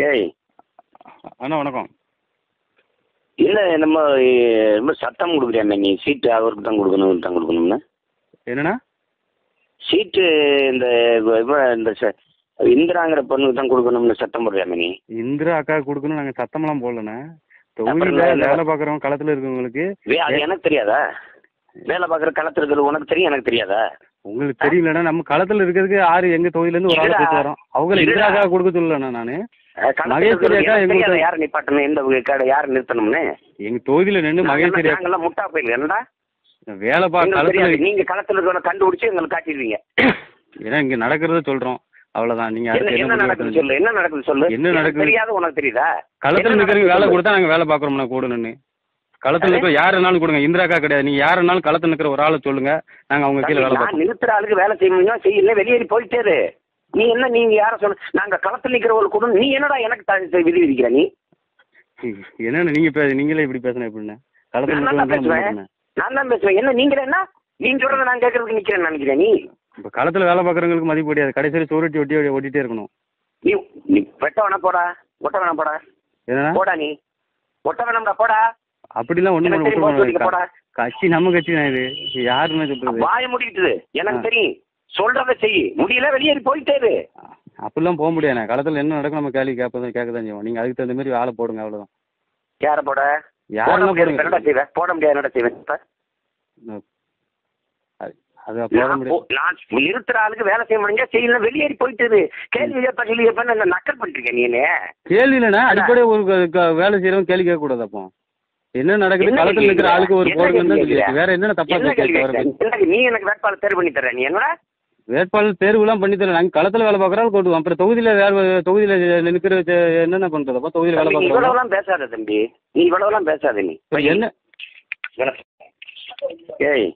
ஏய். அண்ணா வணக்கம். இல்லை நம்ம அஹ், ரொம்ப சத்தம் கொடுக்குறியாமே நீ? சீட்டு அவருக்கு தான் கொடுக்கணும் இவருக்கு தான் கொடுக்கணும்னு? என்னண்ணா? சீட்டு இந்த இவ- இந்த ச- இந்திராங்கிற பொண்ணுக்கு தான் கொடுக்கணும்னு சத்தம் போடுறியாமே நீ? இந்திரா அக்கா கொடுக்கணும் நாங்கள் சத்தமெல்லாம் போடலண்ணே. அப்புறம் தொகுதியில் என்ன? வேலை பார்க்குறவங்க களத்தில் இருக்கவங்களுக்கு வே- அது எனக்கு தெரியாதா? வேலை பார்க்குற களத்தில் இருக்கிறது உனக்கு தெரியும் எனக்கு தெரியாதா? உங்களுக்கு தெரியலண்ணா நம்ம களத்தில் இருக்கிறதுக்கு ஆறு எங்கள் தொகுதியிலேருந்து ஒரு ஆள். போயிட்டு வரோம். அவங்க இல்லடா. இந்திரா அக்கா கொடுக்க சொல்லலண்ணா நான். யார் நிப்பாட்டணும் எந்த கடை யார் நிறுத்தணும்னு? எங்கள் தொகுதியில் நின்று மகேஸ்வரி நாங்கெல்லாம் முட்டா போயில என்னடா? வேலை பா எங்களுக்கு களத்தில் தெரியாது. நீங்க களத்துல இருக்கிறவன கண்டுபிடிச்சு எங்களுக்கு காட்டிடுவீங்க. ஏன்னா இங்கே நடக்கிறத சொல்கிறோம் அவ்வளோதான் நீங்கள் என்ன நடக்குது சொல்லு? என்ன நடக்குது சொல்லு? என்ன நடக்குது? தெரியாத உனக்கு தெரியுதா? களத்தில் இருக்கிறவங்க வேலை கொடுத்தா நாங்கள் வேலை பார்க்குறோம்ண்ணா கூட நின்று களத்தில் இருக்கிற யார் வேணாலும் கொடுங்க. இந்திரா அக்கா கிடையாது. நீங்கள் யார் வேணாலும் களத்தில் இருக்கிற ஒரு ஆளை சொல்லுங்க. நாங்கள் அவங்க கீழே வேலை நிறுத்துற ஆளுக்கு வேலை செய்ய. முடியும் செய்யல வெளியேறி போயிட்டே. நீ என்ன நீங்க யார சொல்ல நாங்க களத்துல நிக்கிறவங்களுக்கு கூட நீ என்னடா எனக்கு த- விதி விதிக்கிற நீ? என்னண்ணா நீங்கள் பே நீங்களே இப்படி பேசுனா எப்படிண்ணே? களத்தில் நான் தான் பேசுவேன். நான் தான் பேசுவேன். என்ன நீங்க என்ன? நீ சொல்றத நான் கேட்கறதுக்கு நிக்கிறேன்னு நினைக்கிறேன் நீ? இப்போ களத்தில் வேலை பார்க்குறவங்களுக்கு மதிப்பு கிடையாது. கடைசியில் சோறுட்டி ஒட்டி ஒட்டிகிட்டே இருக்கணும். நீ நீ வெட்ட வேணா போடா. ஒட்ட வேணா போடா போடா நீ. ஒட்ட வேணாம்டா போடா. அப்படிலாம் போடா. கட்சி நம்ம கட்சி தான் இது யாருன்னு சொல்றது வாய முடிக்கிட்டுது. எனக்கு. தெரியும். சொல்றத செய் முடியல வெளியேறி போயிட்டே இரு. அப்படிலாம் போக முடியாதுண்ணே களத்தில் என்ன நடக்கும் நம்ம கேள்வி கேட்பதான் கேட்க தான் செய்வோம். நீங்கள் அதுக்கு தகுந்த மாதிரி ஆளை போடுங்க அவ்வளோதான் யார போட? போட யாரெல்லாம் முடியாது. போடுங்க என்னடா செய்வேன் போட முடியாது. என்னடா செய்வேன் இப்ப? போட நான் முடியாது. நிறுத்துற ஆளுக்கு வேலை செய்ய முடிஞ்சா செய்யல வெளியேறி போயிட்டு கேள்வி கேட்ப கேள்வி என்ன நக்கல் பண்ணிருக்க நீ கேள்வி இல்லைண்ணா அடிப்படையாக ஒரு வேலை செய்கிறவங்க கேள்வி கேட்கக்கூடாது அப்போ. என்ன நடக்குது? களத்தில் இருக்கிற ஆளுக்கு ஒரு சொல்லி வேற தப்பா என்ன கேட்க கேட்க? நீ எனக்கு வேட்பாளர் தேர்வு பண்ணி தர நீ என்னடா? வேட்பாளர் தேர்வுலாம் பண்ணி நாங்கள் களத்தில் வேலை பார்க்குறோம் கொண்டு அப்புறம் தொகுதியில் வேலை தொகுதியில் நிற்கிற என்னென்ன பண்ணுறதப்போ தொகுதியில் வேலை பார்க்குறோம் இவ்வளவுலாம் பேசாத தம்பி. நீ இவ்வளவுலாம் பேசாத நீ. இப்போ என்ன. ஏய்